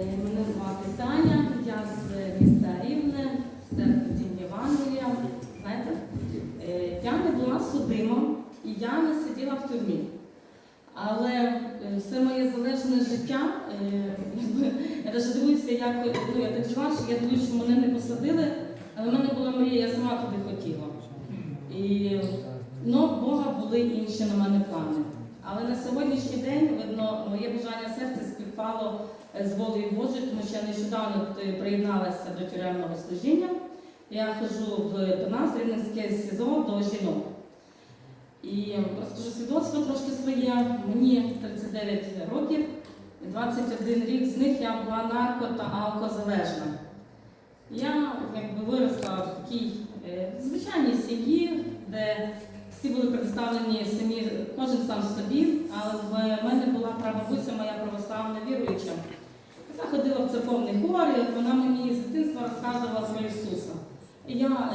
Е, Мене звати Таня, я з міста Рівне, з церкви Євангелія. Знаєте, е, я не була судима і я не сиділа в тюрмі. Але е, все моє залежне життя, я навіть дивуюся, як ну, я так жила, що я дивлюся, що мене не посадили, але в мене була мрія, я сама туди хотіла. І ну, Бога були інші на мене плани. Але на сьогоднішній день, видно, моє бажання серця співпало з волею Божою, тому що я нещодавно е, приєдналася до тюремного служіння. Я ходжу в ПНАС, Рівненське СІЗО до жінок. І розкажу свідоцтво трошки своє. Мені 39 років, 21 рік з них я була нарко та алкозалежна. Я якби виросла в такій е, звичайній сім'ї, де всі були представлені самі, кожен сам собі, але в мене була прабабуся, моя православна віруюча. В церковний хор, вона мені з дитинства розказувала про Ісуса. І я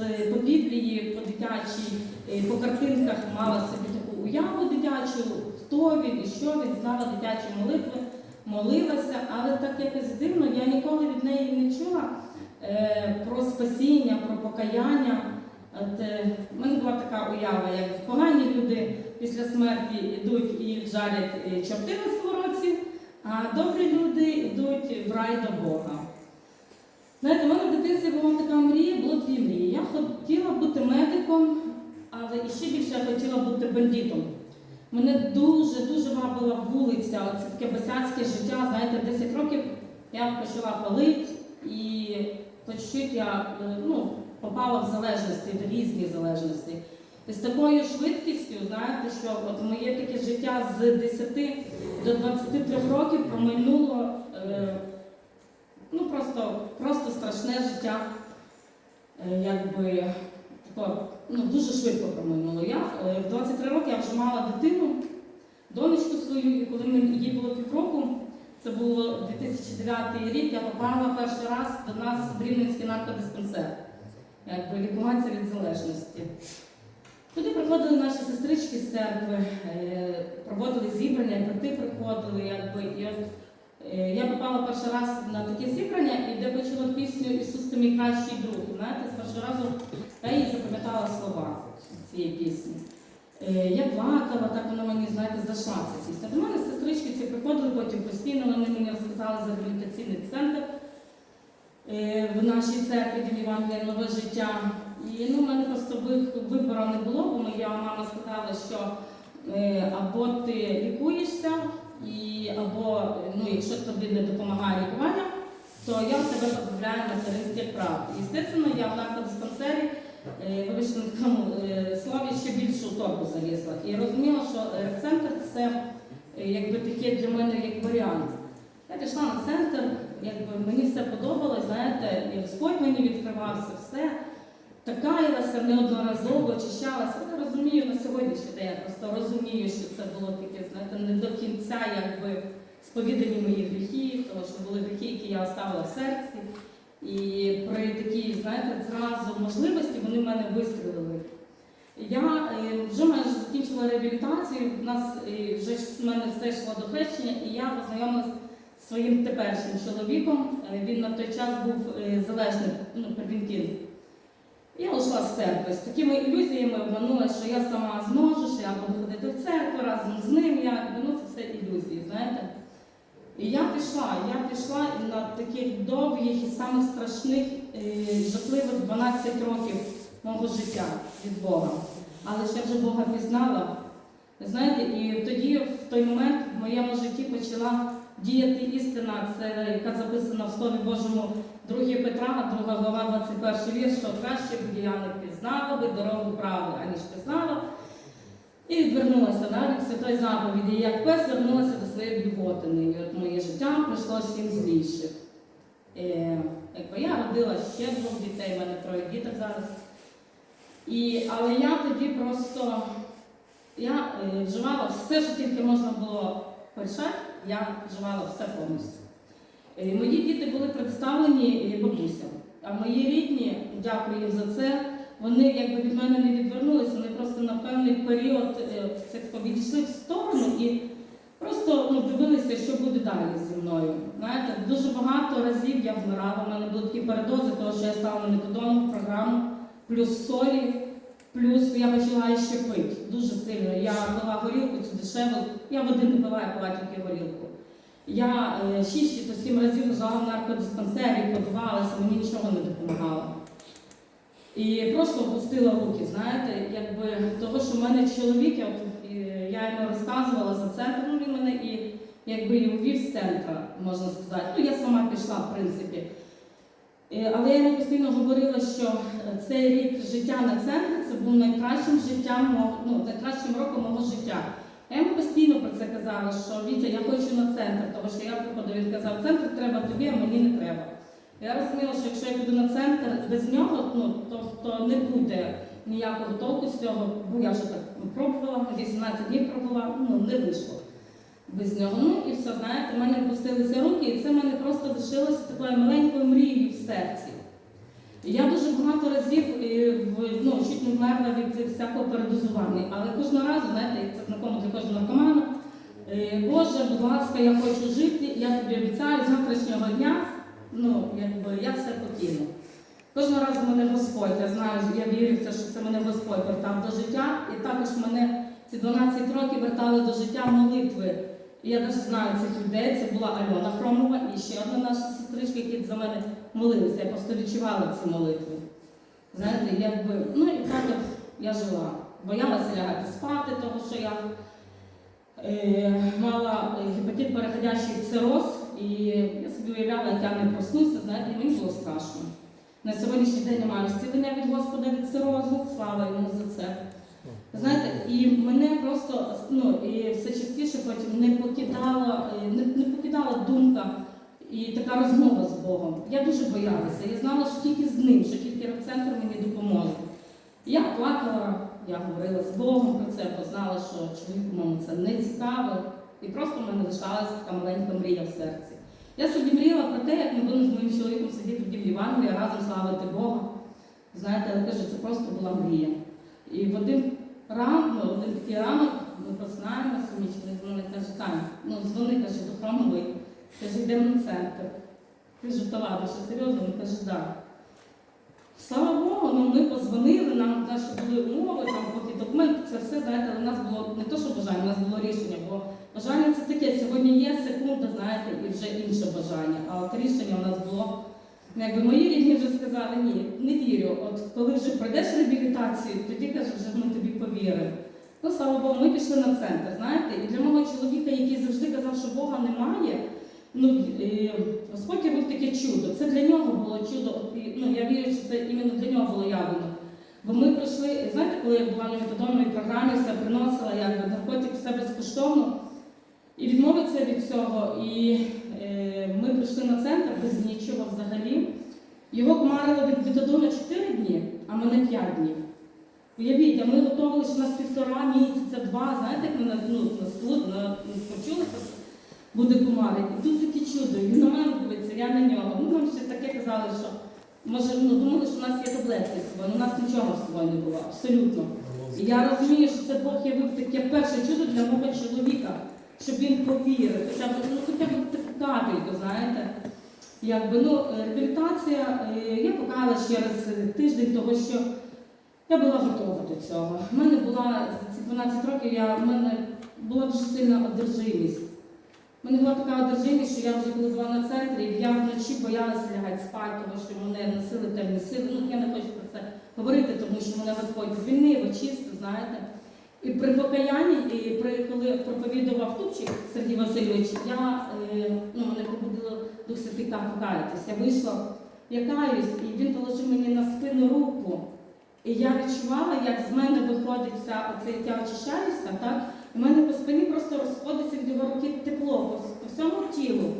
е, по Біблії, по дитячій, е, по картинках мала собі таку уяву дитячу, хто він і що він, знала дитячі молитви, молилася, але так якось дивно, я ніколи від неї не чула е, про спасіння, про покаяння. От, в мене була така уява, як погані люди після смерті йдуть і жарять чорти на сковородці, добрі люди йдуть в рай до Бога. Знаєте, в мене в дитинстві була така мрія, було дві мрії. Я хотіла бути медиком, але ще більше я хотіла бути бандитом. Мене дуже-дуже вабила вулиця, це таке босяцьке життя. Знаєте, 10 років я почала палити і чуть-чуть я е, ну, попала в залежності, в різні залежності. І з такою швидкістю, знаєте, що от моє таке життя з 10 до 23 років промайнуло е, ну, просто, просто страшне життя. Е, якби, тако, ну, дуже швидко промайнуло. Я е, в 23 роки я вже мала дитину, донечку свою, і коли їй було півроку, це було 2009 рік, я попала перший раз до нас в Рівненський наркодиспансер, якби лікуватися від залежності. Туди приходили наші сестрички з церкви, е, проводили зібрання, брати приходили, якби, от е, я попала перший раз на таке зібрання, і де почула пісню Ісус ти мій кращий друг. Знаєте, з першого разу я їй запам'ятала слова цієї пісні. Е, Я плакала, так вона мені, знаєте, зайшла ця пісня. До мене сестрички ці приходили потім постійно, вони мені розказали за реабілітаційний центр в нашій церкві Дім Євангелія Нове життя. І ну, в мене просто ви- вибору не було, бо моя мама сказала, що е, або ти лікуєшся, і, або ну, якщо тобі не допомагає лікування, то я в тебе позбавляю материнських прав. І, звісно, я в наркодиспансері Е, вибачте на такому е, слові ще більше у торбу залізла. І розуміла, що центр це якби таке для мене як варіант. Я пішла на центр, якби мені все подобалось, знаєте, і Господь мені відкривався, все. Такаялася неодноразово, очищалася. Я розумію на сьогоднішній день, я просто розумію, що це було таке, знаєте, не до кінця якби сповідані мої гріхи, тому що були гріхи, які я оставила в серці. І при такій, знаєте, зразу можливості вони в мене вистрілили. Я е, вже майже закінчила реабілітацію, у нас е, вже з мене все йшло до хрещення, і я познайомилася зі своїм теперішнім чоловіком. Е, Він на той час був залежний, ну, превентин. Я ушла з церкви з такими ілюзіями обманула, що я сама зможу, що я буду ходити в церкву разом з ним. Якби, ну, це все ілюзії, знаєте. І я пішла, я пішла на таких довгих і самих страшних, е, жахливих 12 років мого життя від Бога. Але ще вже Бога пізнала. Знаєте, і тоді, в той момент, в моєму житті почала діяти істина, це яка записана в Слові Божому 2 Петра, 2 глава, 21 вірш, що краще б не пізнала би дорогу правди, аніж пізнала. І відвернулася да, від святої заповіді. Як пес вернулася до своєї блювотини. І от моє життя пройшло сім зліших. Е, якби я родила ще двох дітей, в мене троє діток зараз. І, але я тоді просто я е, вживала все, що тільки можна було порішати, я вживала все повністю. Е, мої діти були представлені е, бабусям, а мої рідні, дякую їм за це, вони якби від мене не відвернулися, вони просто на певний період е, відійшли в сторону і просто ну, дивилися що буде далі зі мною. Знаєте, дуже багато разів я вмирала. У мене були такі передози, тому що я стала на програму, плюс солі, плюс я почала ще пити дуже сильно. Я пила горілку цю дешеву, я води не пила, я пила тільки горілку. Я е, шість чи сім разів лежала в наркодиспансері, подавалася, мені нічого не допомагало. І просто опустила руки, знаєте, якби того, що в мене чоловік, я, от, я йому розказувала за центр, він мене і якби і увів з центра, можна сказати. Ну, я сама пішла, в принципі. Е, Але я йому постійно говорила, що цей рік життя на центрі це був найкращим життям ну, найкращим роком мого життя. Я йому постійно про це казала, що Вітя, я хочу на центр, тому що я приходив, він казав, центр треба тобі, а мені не треба. Я розуміла, що якщо я піду на центр без нього, ну, то, то не буде ніякого толку з цього, бо я вже так пробувала, 18 днів пробувала, ну не вийшло без нього. Ну і все, знаєте, в мене опустилися руки, і це в мене просто лишилося такою маленькою мрією в серці. І Я дуже багато разів ну, чуть не вмерла від всякого передозування, але кожного разу, знаєте, це знакомо для кожного наркомана, е, Боже, будь ласка, я хочу жити, я тобі обіцяю, з завтрашнього дня, ну, якби я все покину. Кожного разу мене Господь, я знаю, я вірю в це, що це мене Господь вертав до життя, і також мене ці 12 років вертали до життя молитви. І я навіть знаю цих людей, це була Альона Хромова і ще одна наша сестричка, які за мене молилися. Я просто відчувала ці молитви. Знаєте, якби, ну і так я жила. Боялася лягати спати, тому що я е, мала гепатит переходящий в цироз, і я собі уявляла, як я не проснуся, знаєте, мені було страшно. На сьогоднішній день я маю зцілення від Господа від цирозу, слава йому за це. Знаєте, і мене просто ну, і все частіше потім не покидала, е, не, не покидала думка і така розмова Богом. Я дуже боялася. Я знала, що тільки з ним, що тільки центр мені допоможе. Я плакала, я говорила з Богом про це, бо знала, що чоловіку моєму це не цікаво. І просто в мене лишалася така маленька мрія в серці. Я собі мріяла про те, як ми будемо з моїм чоловіком сидіти в Дім Євангелії, разом славити Бога. Знаєте, але кажу, це просто була мрія. І в один ранок, ну, один такий ранок, ми просинаємося, мій чоловік дзвонить, каже, Таня, ну дзвони, каже, до хромовий, каже, йдемо на центр. Та ладно, що серйозно? Він каже, да. Слава Богу, ну ми позвонили, нам наші були умови, там поки документи, це все, знаєте, у нас було не то, що бажання, у нас було рішення, бо бажання це таке, сьогодні є секунда, знаєте, і вже інше бажання. А от рішення у нас було, ну, якби мої рідні вже сказали, ні, не вірю. От коли вже пройдеш реабілітацію, тоді каже, вже ми тобі повіримо. Ну, слава Богу, ми пішли на центр, знаєте, і для мого чоловіка, який завжди казав, що Бога немає, ну, Господь робив таке чудо. Це для нього було чудо. Ну, я вірю, що це іменно для нього було явлено. Бо ми пройшли, знаєте, коли я була на метадоновій програмі, все приносила якби наркотик все безкоштовно. І відмовитися від цього. І е, ми прийшли на центр без нічого взагалі. Його кмарило від метадону 4 дні, а мене 5 днів. Уявіть, а ми готували, що у нас півтора місяця, два, знаєте, як ми на, ну, на суд, на, почулися, буде кумарить. І тут таке чудо, він на мене дивиться, я на нього. Ну, нам ще таке казали, що може, ну, думали, що у нас є таблетки з собою, у нас нічого з собою не було, абсолютно. І я розумію, що це Бог явив таке перше чудо для мого чоловіка, щоб він повірив, хоча б, ну, хоча б таку капельку, знаєте. Якби, ну, реабілітація, е, я покала через тиждень, того що я була готова до цього. У мене була за ці 12 років, я, в мене була дуже сильна одержимість. У мене була така одержимість, що я вже коли була на центрі, я вночі боялася лягати спати, тому що мене носили темні сили. Ну, я не хочу про це говорити, тому що мене Господь звільнив, очистив, знаєте. І при покаянні, і при коли проповідував Тупчик Сергій Васильович, я е, ну, мене побудило Дух Святий там покаятися. Я вийшла, я каюсь, і він положив мені на спину руку. І я відчувала, як з мене виходить вся оце, як я очищаюся, так? В мене по спині просто розходиться від його руки тепло по, всьому тілу.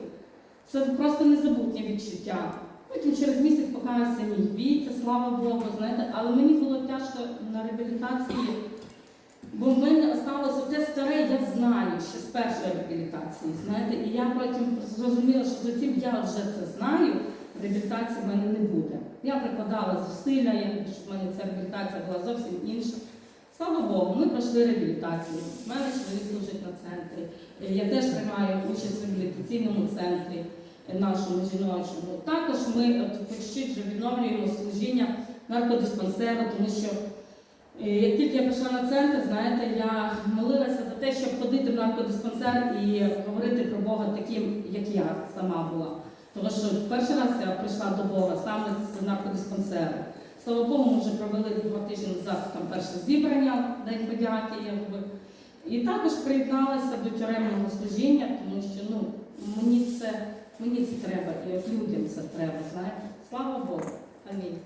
Це просто незабутнє відчуття. Потім через місяць покаявся мій Вітя, слава Богу, знаєте, але мені було тяжко на реабілітації, бо в мене залишилося те старе, я знаю ще з першої реабілітації. знаєте, І я потім зрозуміла, що за цим я вже це знаю, реабілітації в мене не буде. Я прикладала зусилля, щоб в мене ця реабілітація була зовсім інша. Слава Богу, ми пройшли реабілітацію. У мене чоловік служить на центрі. Е, Я теж приймаю участь в реабілітаційному центрі е, нашому жіночому. Також ми чуть-чуть вже відновлюємо служіння наркодиспансеру, тому що е, як тільки я прийшла на центр, знаєте, я молилася за те, щоб ходити в наркодиспансер і говорити про Бога таким, як я сама була. Тому що перший раз я прийшла до Бога саме з наркодиспансеру. Слава Богу, ми вже провели два тижні назад там перше зібрання, День подяки, якби. І також приєдналася до тюремного служіння, тому що ну, мені це, мені це треба, і людям це треба, знаєте. Слава Богу. Амінь.